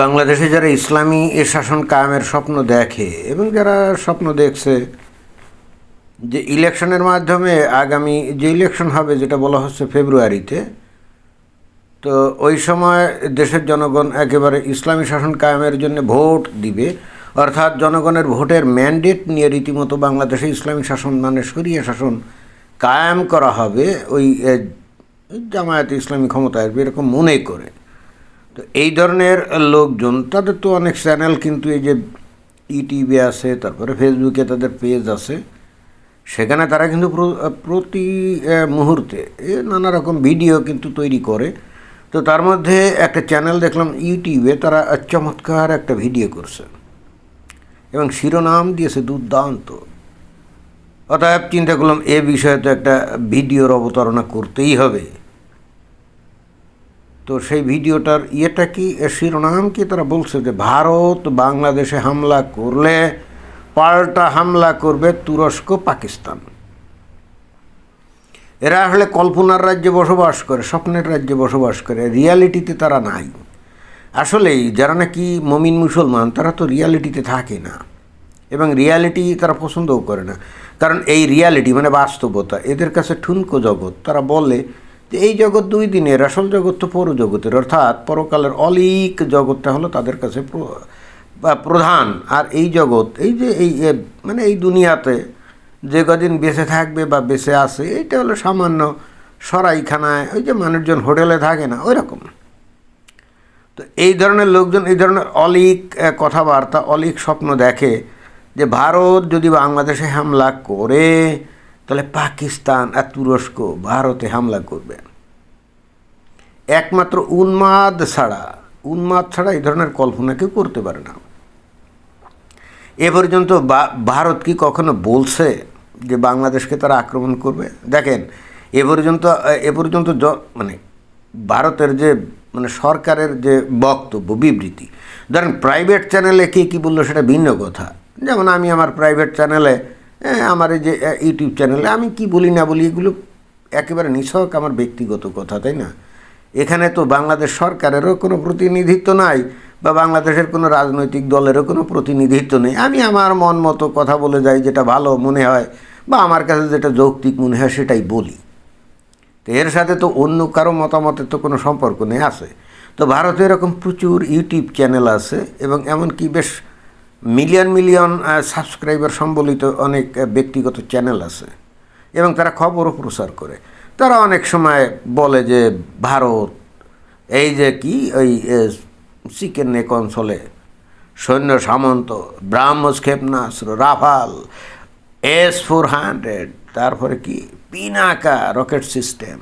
বাংলাদেশে যারা ইসলামী এ শাসন কায়েমের স্বপ্ন দেখে এবং যারা স্বপ্ন দেখছে যে ইলেকশনের মাধ্যমে আগামী যে ইলেকশন হবে যেটা বলা হচ্ছে ফেব্রুয়ারিতে, তো ওই সময় দেশের জনগণ একেবারে ইসলামী শাসন কায়েমের জন্য ভোট দিবে। অর্থাৎ জনগণের ভোটের ম্যান্ডেট নিয়ে রীতিমতো বাংলাদেশে ইসলামী শাসন মানে সরিয়ে শাসন কায়েম করা হবে। ওই জামায়াতে ইসলামী ক্ষমতা আসবে এরকম মনে করে। তো এই ধরনের লোকজন, তাদের তো অনেক চ্যানেল কিন্তু এই যে ইটিভি আছে, তারপরে ফেসবুকে তাদের পেজ আছে। সেখানে তারা কিন্তু প্রতি মুহূর্তে, এ, নানা রকম ভিডিও কিন্তু তৈরি করে। তো তার মধ্যে একটা চ্যানেল দেখলাম ইউটিউবে তারা চমৎকার একটা ভিডিও করছে। এবং শিরোনাম দিয়েছে দুর্দান্ত। অতএব চিন্তা করলাম, এ বিষয়ে তো একটা ভিডিওর অবতারণা করতেই হবে। তো সেই ভিডিওটার ইয়েটা কি? শিরোনাম কি? তারা বলছে যে ভারত বাংলাদেশে হামলা করলে পাল্টা হামলা করবে তুরস্ক, পাকিস্তান। এরা আসলে কল্পনার রাজ্যে বসবাস করে, স্বপ্নের রাজ্যে বসবাস করে, রিয়ালিটিতে তারা নাই। আসলেই যারা নাকি মমিন মুসলমান, তারা তো রিয়ালিটিতে থাকে না। এবং রিয়ালিটি তারা পছন্দও করে না। কারণ এই রিয়ালিটি মানে বাস্তবতা। এদের কাছে ঠুনকো জগৎ। তারা বলে এই জগৎ দুই দিনের, আসল জগৎ তো পর জগতের অর্থাৎ পরকালের অলিক জগৎটা হলো তাদের কাছে প্রধান। আর এই জগৎ, এই যে এই মানে এই দুনিয়াতে যে কদিন বেঁচে থাকবে বা বেঁচে আছে, এইটা হলো সামান্য সরাইখানায়, ওই যে মানুষজন হোটেলে থাকে না ওই রকম তো এই ধরনের লোকজন, এই ধরনের অলিক কথাবার্তা, অলিক স্বপ্ন দেখে যে ভারত যদি বাংলাদেশে হামলা করে তাহলে পাকিস্তান আর তুরস্ক ভারতে হামলা করবে। একমাত্র উন্মাদ ছাড়া উন্মাদ ছাড়া এই ধরনের কল্পনা কেউ করতে পারে না। এ পর্যন্ত ভারত কি কখনো বলছে যে বাংলাদেশকে তারা আক্রমণ করবে? দেখেন, এ পর্যন্ত এ পর্যন্ত মানে ভারতের যে মানে সরকারের যে বক্তব্য, বিবৃতি, ধরেন প্রাইভেট চ্যানেলে কে কী বলল সেটা ভিন্ন কথা। যেমন আমি আমার প্রাইভেট চ্যানেলে আমার এই যে ইউটিউব চ্যানেলে আমি কি বলি না বলি, এগুলো একেবারে নিছক আমার ব্যক্তিগত কথা, তাই না? এখানে তো বাংলাদেশ সরকারেরও কোনো প্রতিনিধিত্ব নাই বা বাংলাদেশের কোনো রাজনৈতিক দলেরও কোনো প্রতিনিধিত্ব নেই। আমি আমার মন মতো কথা বলে যাই, যেটা ভালো মনে হয় বা আমার কাছে যেটা যৌক্তিক মনে হয় সেটাই বলি। তো এর সাথে তো অন্য কারও মতামতের তো কোনো সম্পর্ক নেই, আছে। তো ভারতে এরকম প্রচুর ইউটিউব চ্যানেল আছে এবং এমনকি বেশ মিলিয়ন মিলিয়ন সাবস্ক্রাইবার সম্বলিত অনেক ব্যক্তিগত চ্যানেল আছে। এবং তারা খবরও প্রচার করে। তারা অনেক সময় বলে যে, ভারত, এই যে কি, ওই চিকেন নেক অঞ্চলে সৈন্য সামন্ত ব্রাহ্মস ক্ষেপণাস্ত্র, রাফাল এস ফোর হান্ড্রেড তারপরে কি, পিনাকা রকেট সিস্টেম।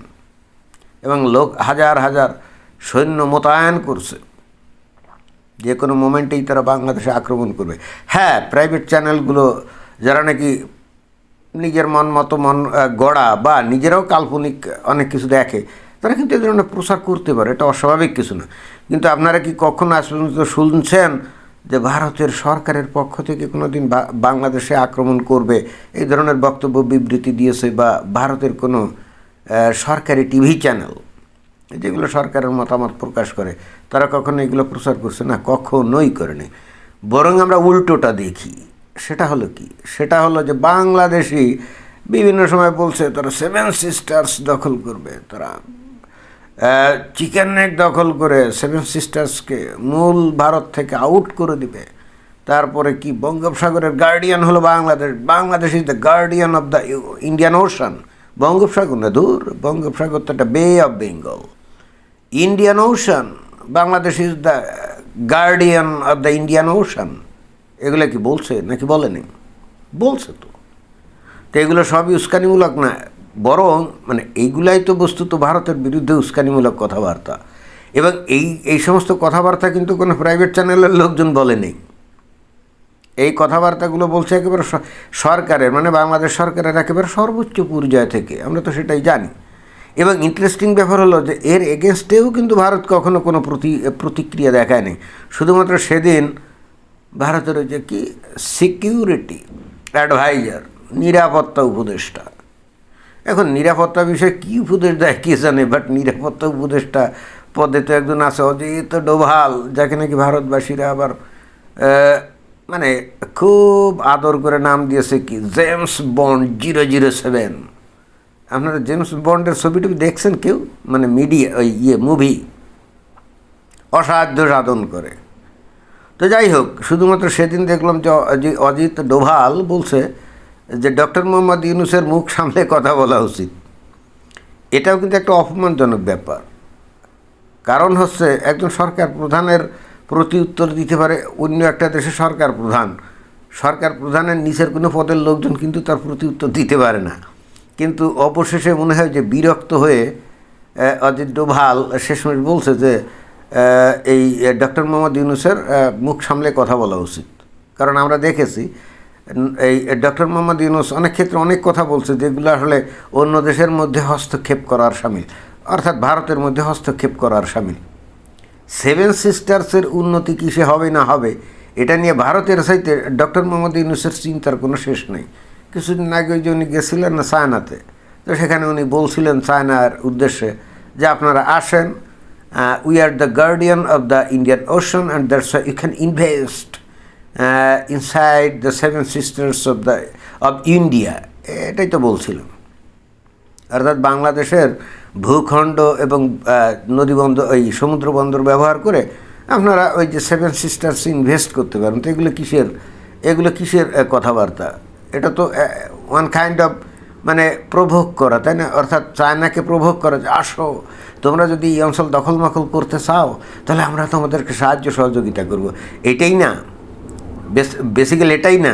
এবং লোক হাজার হাজার সৈন্য মোতায়েন করছে। যে কোনো মোমেন্টেই তারা বাংলাদেশে আক্রমণ করবে। হ্যাঁ প্রাইভেট চ্যানেলগুলো যারা নাকি নিজের মন মতো মন গড়া বা নিজেরাও কাল্পনিক অনেক কিছু দেখে, তারা কিন্তু এ ধরনের প্রচার করতে পারে, এটা অস্বাভাবিক কিছু না। কিন্তু আপনারা কি কখনো আজ পর্যন্ত শুনছেন যে ভারতের সরকারের পক্ষ থেকে কোনো দিন বাংলাদেশে আক্রমণ করবে? এই ধরনের বক্তব্য, বিবৃতি দিয়েছে বা ভারতের কোনো সরকারি টিভি চ্যানেল যেগুলো সরকারের মতামত প্রকাশ করে। তারা কখনো এগুলো প্রচার করছে না, কখনোই করেনি। বরং আমরা উল্টোটা দেখি। সেটা হলো কি? সেটা হলো যে বাংলাদেশি বিভিন্ন সময় বলছে, তারা সেভেন সিস্টার্স দখল করবে, তারা চিকেন নেক দখল করে সেভেন সিস্টার্সকে মূল ভারত থেকে আউট করে দিবে। তারপরে কি, বঙ্গোপসাগরের গার্ডিয়ান হলো Bangladesh Bangladesh is the guardian of the Indian Ocean Bangopasagar না, দূর, বঙ্গোপসাগর তো একটা bay of Bengal Indian Ocean Bangladesh is the guardian of the Indian Ocean এগুলো কি বলছে নাকি বলেনি? বলছে তো। তো এগুলো সবই উস্কানিমূলক না, বরং মানে এইগুলাই তো বস্তুত ভারতের বিরুদ্ধে উস্কানিমূলক কথাবার্তা। এবং এই এই সমস্ত কথাবার্তা কিন্তু কোনো প্রাইভেট চ্যানেলের লোকজন বলেনি। এই কথাবার্তাগুলো বলছে একেবারে সরকারের মানে বাংলাদেশ সরকারের একেবারে সর্বোচ্চ পর্যায় থেকে, আমরা তো সেটাই জানি। এবং ইন্টারেস্টিং ব্যাপার হলো যে এর এগেনস্টেও কিন্তু ভারত কখনো কোনো প্রতি, প্রতিক্রিয়া দেখায়নি। শুধুমাত্র সেদিন ভারতের যে কি? সিকিউরিটি অ্যাডভাইজার নিরাপত্তা উপদেষ্টা। এখন নিরাপত্তা বিষয়ে কী উপদেশ দেয় কে জানে বাট নিরাপত্তা উপদেষ্টা পদে তো একজন আছে, অজিত ডোভাল, যাকে নাকি ভারতবাসীরা আবার মানে খুব আদর করে নাম দিয়েছে কি? James Bond zero zero seven আপনারা জেমস বন্ডের ছবিটুকু দেখছেন কেউ? মানে মিডিয়া, ওই ইয়ে মুভি। অসাধ্য সাধন করে। তো যাই হোক, শুধুমাত্র সেদিন দেখলাম যে অজি- অজিত ডোভাল বলছে যে ডক্টর মোহাম্মদ ইউনুসের মুখ সামলে কথা বলা উচিত। এটাও কিন্তু একটা অপমানজনক ব্যাপার। কারণ হচ্ছে একজন সরকার প্রধানের প্রতি উত্তর দিতে পারে অন্য একটা দেশের সরকার প্রধান। সরকার প্রধানের নিচের কোনো পদের লোকজন কিন্তু তার প্রতি উত্তর দিতে পারে না। কিন্তু অবশেষে মনে হয় যে বিরক্ত হয়ে অজিত ডোভাল শেষমেশ বলছে যে এই ডক্টর মোহাম্মদ ইউনুসের মুখ সামলে কথা বলা উচিত। কারণ আমরা দেখেছি এই, ডক্টর মোহাম্মদ ইউনুস অনেক ক্ষেত্রে অনেক কথা বলছে যেগুলো আসলে অন্য দেশের মধ্যে হস্তক্ষেপ করার সামিল। অর্থাৎ ভারতের মধ্যে হস্তক্ষেপ করার সামিল। সেভেন সিস্টার্সের উন্নতি কিসে হবে না হবে, এটা নিয়ে ভারতের সাইতে ডক্টর মোহাম্মদ ইউনুসের চিন্তার কোনো শেষ নেই। কিছুদিন আগে ওই যে উনি গেছিলেন না চায়নাতে, তো সেখানে উনি বলছিলেন চায়নার উদ্দেশ্যে যে আপনারা আসেন we are the guardian of the Indian Ocean and that's you can invest inside the Seven Sisters of the of India এটাই তো বলছিলাম অর্থাৎ বাংলাদেশের ভূখণ্ড এবং নদীবন্দর এই সমুদ্র বন্দর ব্যবহার করে আপনারা ওই যে সেভেন সিস্টার্স ইনভেস্ট করতে পারেন। তো এগুলো কিসের এগুলো কিসের কথাবার্তা? এটা তো ওয়ান কাইন্ড অফ মানে প্রভোগ করা, তাই না? অর্থাৎ চায়নাকে প্রভোগ করা যে, আসো, তোমরা যদি এই অঞ্চল দখল মখল করতে চাও, তাহলে আমরা তোমাদেরকে সাহায্য সহযোগিতা করব। এটাই না। বেসিক্যালি এটাই না।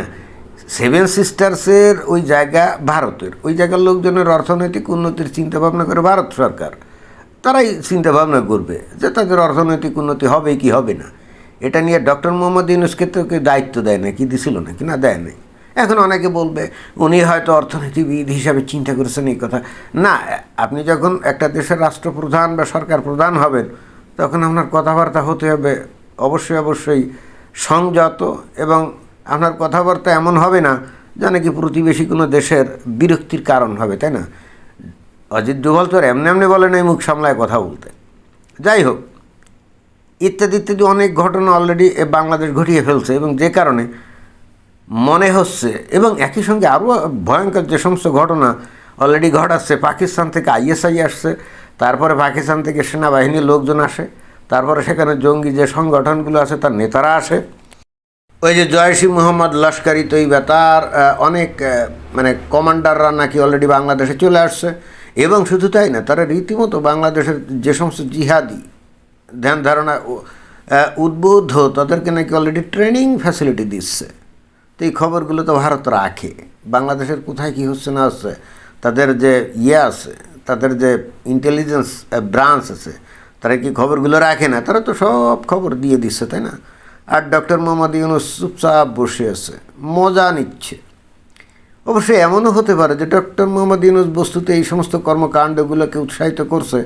সেভেন সিস্টার্সের ওই জায়গা ভারতের। ওই জায়গার লোকজনের অর্থনৈতিক উন্নতির চিন্তা ভাবনা করে ভারত সরকার। তারাই চিন্তা ভাবনা করবে যে, তাদের অর্থনৈতিক উন্নতি হবে কি হবে না। এটা নিয়ে ডক্টর মোহাম্মদ ইউনুসকে তো কেউ দায়িত্ব দেয় না, কি দিছিল না, কি না দেয় নাই। এখন অনেকে বলবে, উনি হয়তো অর্থনীতিবিদ হিসাবে চিন্তা করেছেন এই কথা। না, আপনি যখন একটা দেশের রাষ্ট্রপ্রধান বা সরকার প্রধান হবেন, তখন আপনার কথাবার্তা হতে হবে, অবশ্যই অবশ্যই সংযত এবং আপনার কথাবার্তা এমন হবে না যা নাকি প্রতিবেশী কোনো দেশের বিরক্তির কারণ হবে, তাই না? অজিত ডোভাল তো আর এমনি এমনি বলে এই মুখ সামলায় কথা বলতে। যাই হোক, ইত্যাদি ইত্যাদি অনেক ঘটনা অলরেডি বাংলাদেশ ঘটিয়ে ফেলছে এবং যে কারণে মনে হচ্ছে, এবং একই সঙ্গে আরও ভয়ঙ্কর যে সমস্ত ঘটনা অলরেডি ঘটাচ্ছে, পাকিস্তান থেকে আইএসআই আসছে, তারপরে পাকিস্তান থেকে সেনাবাহিনীর লোকজন আসে, তারপরে সেখানে জঙ্গি যে সংগঠনগুলো আছে, তার নেতারা আসে। ওই যে জয়সী মোহাম্মদ লস্করি তৈবা তার অনেক মানে কমান্ডাররা নাকি অলরেডি বাংলাদেশে চলে আসছে, এবং শুধু তাই না, তারা রীতিমতো বাংলাদেশের যে সমস্ত জিহাদি, ধ্যান ধারণা উদ্বুদ্ধ, তাদেরকে নাকি অলরেডি ট্রেনিং ফ্যাসিলিটি দিচ্ছে। তো এই খবরগুলো তো ভারত রাখে। বাংলাদেশের কোথায় কী হচ্ছে না হচ্ছে, তাদের যে ইয়ে আছে, তাদের যে ইন্টেলিজেন্স ব্রাঞ্চ আছে, তারা কি খবরগুলো রাখে না? তারা তো সব খবর দিয়ে দিচ্ছে, তাই না? আর ডক্টর মোহাম্মদ ইউনুস চুপচাপ বসে আছে, মজা নিচ্ছে। অবশ্যই এমনও হতে পারে যে ডক্টর মোহাম্মদ ইউনুস বস্তুতে এই সমস্ত কর্মকাণ্ডগুলোকে উৎসাহিত করছে,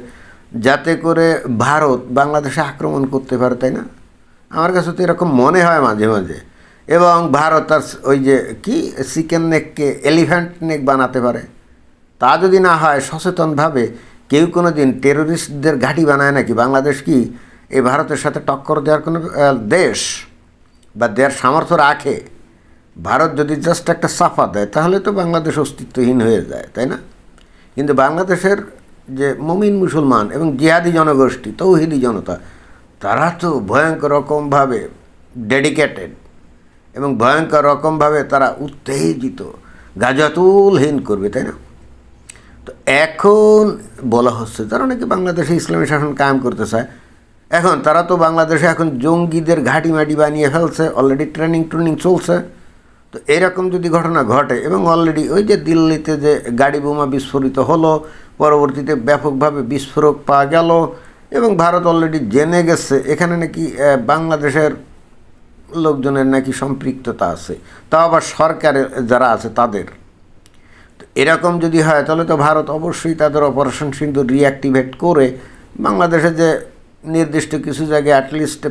যাতে করে ভারত বাংলাদেশে আক্রমণ করতে পারে, তাই না? আমার কাছে তো এরকম মনে হয় মাঝে মাঝে। এবং ভারত তার ওই যে কি, চিকেন নেককে এলিফ্যান্ট নেক বানাতে পারে। তা যদি না হয়, সচেতনভাবে কেউ কোনো দিন টেরোরিস্টদের ঘাঁটি বানায় নাকি? বাংলাদেশ কি এই ভারতের সাথে টক্কর দেওয়ার কোনো দেশ বা দেওয়ার সামর্থ্য রাখে? ভারত যদি জাস্ট একটা সাফা দেয়, তাহলে তো বাংলাদেশ অস্তিত্বহীন হয়ে যায়, তাই না? কিন্তু বাংলাদেশের যে মমিন মুসলমান এবং জিহাদি জনগোষ্ঠী, তৌহিদি জনতা, তারা তো ভয়ঙ্কর রকমভাবে ডেডিকেটেড এবং ভয়ঙ্কর রকমভাবে তারা উত্তেজিত, গাজাতুলহীন করবে, তাই না? তো এখন বলা হচ্ছে, তারা নাকি বাংলাদেশে ইসলামী শাসন কায়েম করতে চায় এখন তারা তো বাংলাদেশে এখন জঙ্গিদের ঘাঁটি মাটি বানিয়ে ফেলছে অলরেডি ট্রেনিং ট্রেনিং চলছে। তো এরকম যদি ঘটনা ঘটে, এবং অলরেডি ওই যে দিল্লিতে যে গাড়ি বোমা বিস্ফোরিত হলো, পরবর্তীতে ব্যাপকভাবে বিস্ফোরক পাওয়া গেল, এবং ভারত অলরেডি জেনে গেছে, এখানে নাকি বাংলাদেশের লোকজনের নাকি সম্পৃক্ততা আছে। তা আবার সরকারের যারা আছে তাদের। এরকম যদি হয়, তাহলে তো ভারত অবশ্যই তাদের অপারেশন সিন্ধু রিঅ্যাক্টিভেট করে বাংলাদেশে যে নির্দিষ্ট কিছু জায়গায় অ্যাটলিস্ট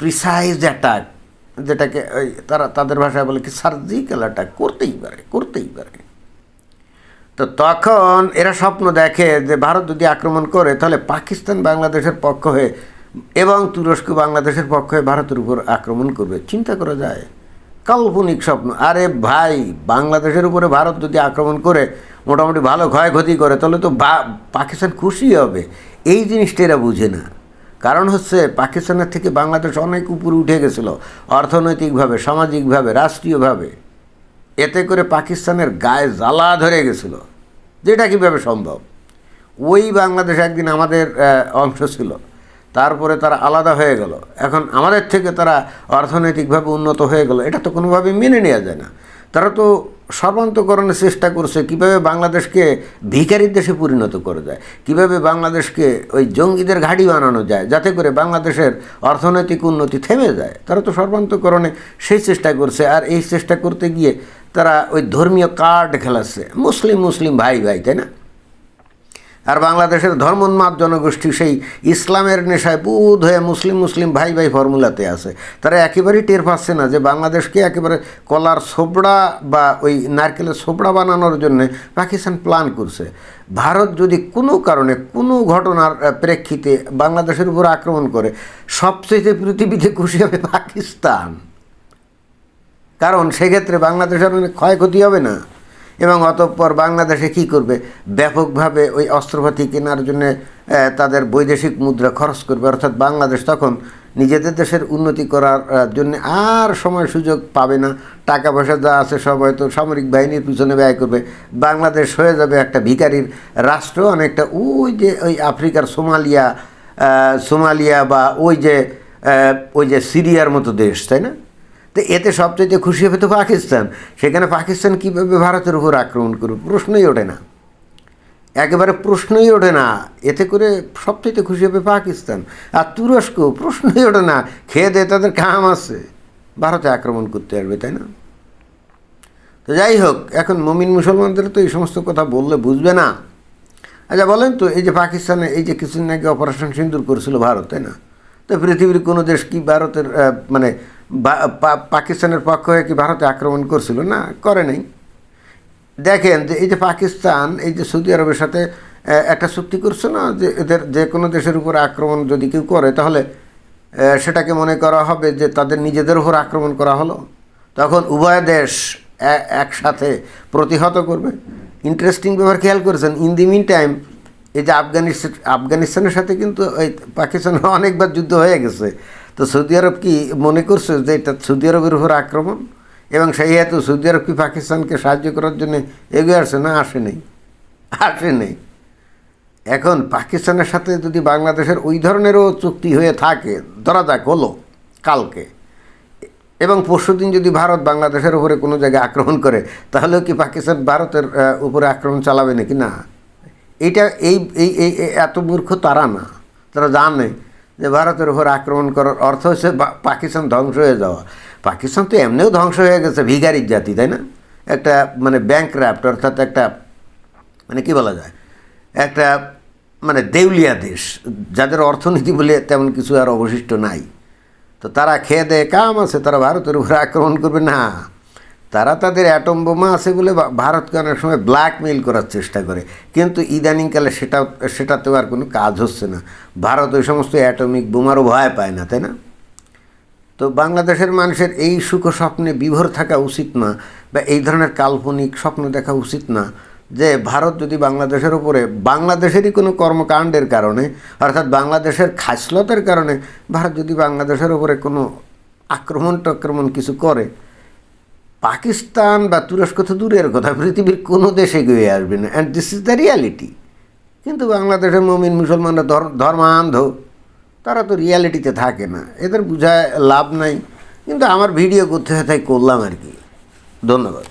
প্রিসাইজ অ্যাটাক যেটাকে ওই তারা, তাদের ভাষায় বলে কি সার্জিক্যাল অ্যাটাক করতেই পারে করতেই পারে। তো তখন এরা স্বপ্ন দেখে যে ভারত যদি আক্রমণ করে, তাহলে পাকিস্তান বাংলাদেশের পক্ষ হয়ে এবং তুরস্ক বাংলাদেশের পক্ষ ভারতের উপর আক্রমণ করবে। চিন্তা করা যায়। কাল্পনিক স্বপ্ন। আরে ভাই, বাংলাদেশের উপরে ভারত যদি আক্রমণ করে, মোটামুটি ভালো ক্ষয়ক্ষতি করে, তাহলে তো পাকিস্তান খুশি হবে। এই জিনিসটা এরা বুঝে না। কারণ হচ্ছে, পাকিস্তানের থেকে বাংলাদেশ অনেক উপরে উঠে গেছিল, অর্থনৈতিকভাবে, সামাজিকভাবে, রাষ্ট্রীয়ভাবে। এতে করে পাকিস্তানের গায়ে জ্বালা ধরে গেছিল। যেটা কীভাবে সম্ভব? ওই বাংলাদেশ একদিন আমাদের অংশ ছিল। তারপরে তারা আলাদা হয়ে গেল। এখন আমাদের থেকে তারা অর্থনৈতিকভাবে উন্নত হয়ে গেল। এটা তো কোনোভাবে মেনে নেওয়া যায় না। তারা তো সর্বান্তকরণের চেষ্টা করছে, কীভাবে বাংলাদেশকে ভিখারির দেশে পরিণত করে যায়, কীভাবে বাংলাদেশকে ওই জঙ্গিদের ঘাঁটি বানানো যায়, যাতে করে বাংলাদেশের অর্থনৈতিক উন্নতি থেমে যায়। তারা তো সর্বান্তকরণে সেই চেষ্টা করছে। আর এই চেষ্টা করতে গিয়ে তারা ওই ধর্মীয় কার্ড খেলাচ্ছে। মুসলিম মুসলিম ভাই ভাই তাই না? আর বাংলাদেশের ধর্মোন্মাদ জনগোষ্ঠী সেই ইসলামের নেশায় বুধ হয়ে মুসলিম মুসলিম ভাই ভাই ফর্মুলাতে আছে। তারা একেবারেই টের পাচ্ছে না যে বাংলাদেশকে একেবারে কলার সোবড়া বা ওই নারকেলের সোবড়া বানানোর জন্য পাকিস্তান প্ল্যান করছে। ভারত যদি কোনো কারণে কোনো ঘটনার প্রেক্ষিতে বাংলাদেশের উপর আক্রমণ করে, সবচেয়ে পৃথিবীতে খুশি হবে পাকিস্তান। কারণ সেক্ষেত্রে বাংলাদেশের অনেক ক্ষয়ক্ষতি হবে না। এবং অতঃপর বাংলাদেশে কি করবে? ব্যাপকভাবে ওই অস্ত্রপাতি কেনার জন্য তাদের বৈদেশিক মুদ্রা খরচ করবে। অর্থাৎ বাংলাদেশ তখন নিজেদের দেশের উন্নতি করার জন্য আর সময় সুযোগ পাবে না। টাকা পয়সা যা আছে সব হয়তো সামরিক বাহিনীর পিছনে ব্যয় করবে। বাংলাদেশ হয়ে যাবে একটা ভিখারির রাষ্ট্র, অনেকটা ওই যে ওই আফ্রিকার সোমালিয়া সোমালিয়া বা ওই যে ওই যে সিরিয়ার মতো দেশ, তাই না? তো এতে সবচেয়ে খুশি হবে তো পাকিস্তান। সেখানে পাকিস্তান কীভাবে ভারতের উপর আক্রমণ করবে প্রশ্নই ওঠে না। একেবারে প্রশ্নই ওঠে না। এতে করে সবচেয়ে খুশি হবে পাকিস্তান। আর তুরস্ক, প্রশ্নই ওঠে না। খেয়ে দিয়ে তাদের কাম আছে। ভারতে আক্রমণ করতে পারবে, তাই না? তো যাই হোক, এখন মমিন মুসলমানদের তো এই সমস্ত কথা বললে বুঝবে না। আচ্ছা বলেন তো, এই যে পাকিস্তানে এই যে কিছুদিন আগে অপারেশন সিন্দুর করেছিল ভারত, তাই না? তো পৃথিবীর কোনো দেশ কি ভারতের মানে পাকিস্তানের পক্ষ হয়ে কি ভারতে আক্রমণ করছিল? না, করে নাই। দেখেন যে এই যে পাকিস্তান, এই যে সৌদি আরবের সাথে একটা চুক্তি করছে না যে এদের যে কোনো দেশের উপর আক্রমণ যদি কেউ করে, তাহলে সেটাকে মনে করা হবে যে তাদের নিজেদের উপর আক্রমণ করা হলো। তখন উভয় দেশ একসাথে প্রতিহত করবে। ইন্টারেস্টিং ব্যাপার খেয়াল করেছেন ইন দি মিন টাইম এই যে আফগানিস্তান আফগানিস্তানের সাথে কিন্তু ওই পাকিস্তানের অনেকবার যুদ্ধ হয়ে গেছে। তো সৌদি আরব কি মনে করছে যে এটা সৌদি আরবের উপর আক্রমণ? এবং সেই হেতু সৌদি আরব কি পাকিস্তানকে সাহায্য করার জন্য এগিয়ে আসছে না আসে নেই? আসে নেই। এখন পাকিস্তানের সাথে যদি বাংলাদেশের ওই ধরনেরও চুক্তি হয়ে থাকে, ধরা যাক হলো কালকে, এবং পরশুদিন যদি ভারত বাংলাদেশের উপরে কোনো জায়গায় আক্রমণ করে, তাহলেও কি পাকিস্তান ভারতের উপরে আক্রমণ চালাবে নাকি? না। এই এই এই এত মূর্খ তারা না। তারা জানে যে ভারতের উপর আক্রমণ করার অর্থ হচ্ছে পাকিস্তান ধ্বংস হয়ে যাওয়া। পাকিস্তান তো এমনিও ধ্বংস হয়ে গেছে ভিগারির জাতি, তাই না? একটা মানে ব্যাংক র্যাপ্ট অর্থাৎ একটা মানে কি বলা যায়? একটা মানে দেউলিয়া দেশ। যাদের অর্থনীতি বলে তেমন কিছু আর অবশিষ্ট নাই। তো তারা খেয়ে দেয় কাম আছে, তারা ভারতের উপরে আক্রমণ করবে না। তারা তাদের অ্যাটম বোমা আছে বলে ভারতকে অনেক সময় ব্ল্যাকমেইল করার চেষ্টা করে। কিন্তু ইদানিংকালে সেটা সেটাতেও আর কোনো কাজ হচ্ছে না। ভারত ওই সমস্ত অ্যাটমিক বোমারও ভয় পায় না, তাই না? তো বাংলাদেশের মানুষের এই সুখ স্বপ্নে বিভোর থাকা উচিত না বা এই ধরনের কাল্পনিক স্বপ্ন দেখা উচিত না যে ভারত যদি বাংলাদেশের উপরে বাংলাদেশেরই কোনো কর্মকাণ্ডের কারণে, অর্থাৎ বাংলাদেশের খাসলতের কারণে ভারত যদি বাংলাদেশের উপরে কোনো আক্রমণ টাক্রমণ কিছু করে পাকিস্তান বা তুরস্ক তো দূরের কথা, পৃথিবীর কোনো দেশে গিয়ে আসবে না। And this is the reality কিন্তু বাংলাদেশের মমিন মুসলমানরা ধর- ধর্মান্ধ, তারা তো রিয়ালিটিতে থাকে না। এদের বোঝায় লাভ নাই। কিন্তু আমার ভিডিও করতে হয় তাই করলাম আর কি। ধন্যবাদ।